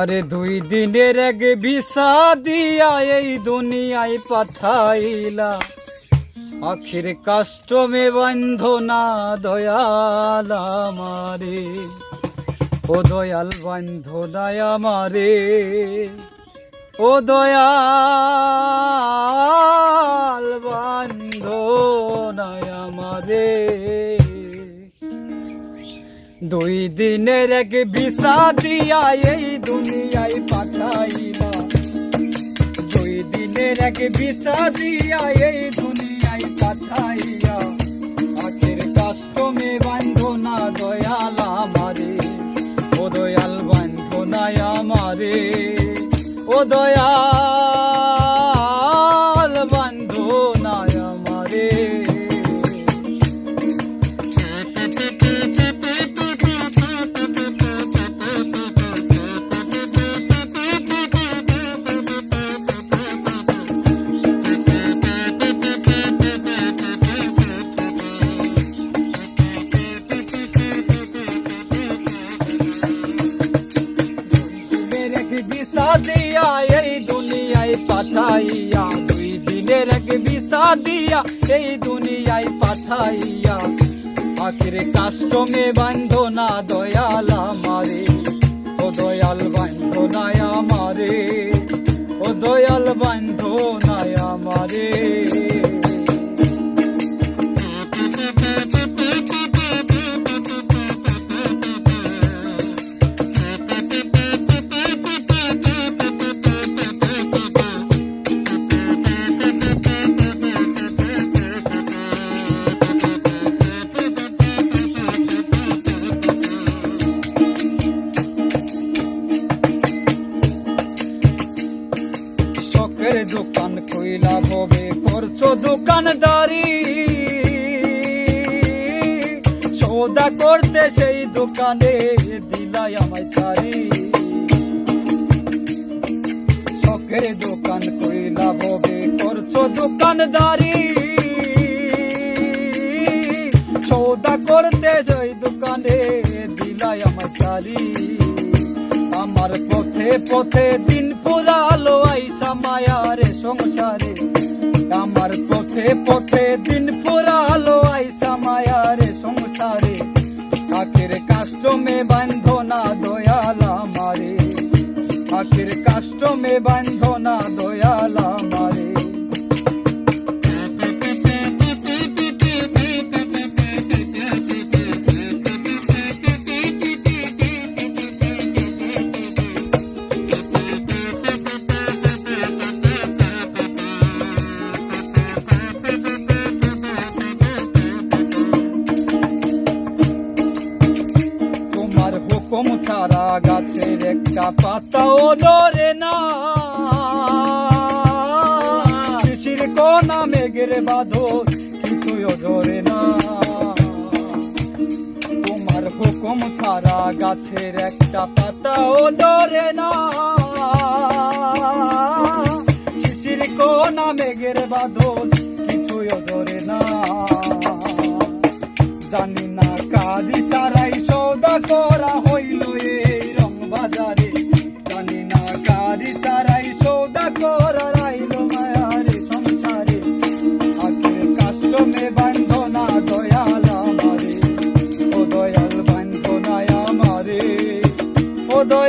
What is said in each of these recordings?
আরে দুই দিনের এক বিসা দিয়া এই দুনিয়ায় পাঠাইলা। আখির বন্ধ না দয়াল আমারে। ও দয়াল বন্ধ না আমারে। ও দয়াল বন্ধ না আমারে। দুই দিনের এক বিসা দিয়া এই দুনিয়ায় পাঠাইলা দুই দিনের এক বিসা দিয়া এই দুনিয়ায় পাঠাইয়া। আখের কাষ্টমে বান্ধ না দয়াল আমারে। ও দয়াল বান্ধ না আমারে। ও দয়াল দিয়া এই দুনিয়ায় পাঠাইয়া। আখির কাষ্টমে বান্ধ না দয়াল আমারে, ও দয়াল বান্ধ না আমারে, ও দয়াল বান্ধ না আমারে। ভবে করছ দোকানদারি। সৌদা করতে সেই দোকানে দিলাই আমায় সারি শখের দোকান কইলা ভবে করছ দোকানদারি। সৌদা করতে সেই দোকানে দিলাই আমায় সারি আমার পথে পথে দিন পুরালো আইসা মায়ারে সংসারে। আখের কাষ্টমে দয়ালা আমারে। ছাড়া গাছের একটা পাতাও নড়ে না। শিশির কোনা মেঘের বাঁধো কিছুই ধরে না। তোমার হুকুম ছাড়া গাছের একটা পাতাও নড়ে না। শিশির কোনা মেঘের বাঁধো কিছুই ধরে না। জানি না কাদি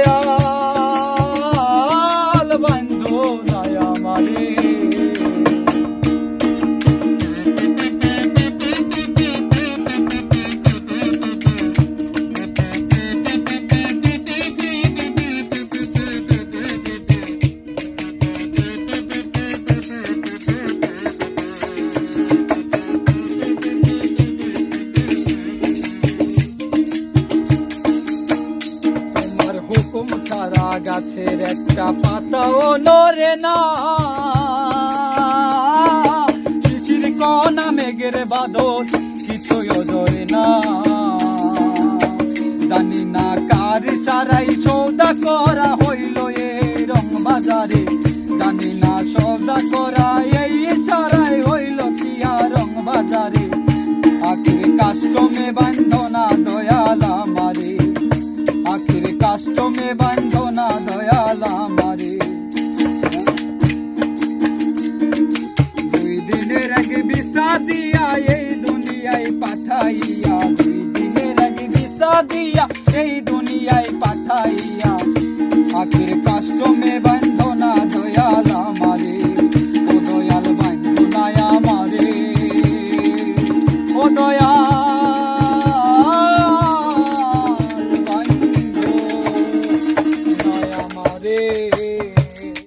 ও গাছের একটা পাতাও নরে না। শিশির কনা মেঘের বাদল, কিছুই ধরে না। জানি না কার সারাই সৌদা করা হইল এই রং বাজারে জানি না সৌদা করা দিয়া এই দুনিয়ায় পাঠাইয়া। আখির কাষ্টমে বান্ধনা দয়াল আমারে ও দয়াল আমারে। ও দয়াল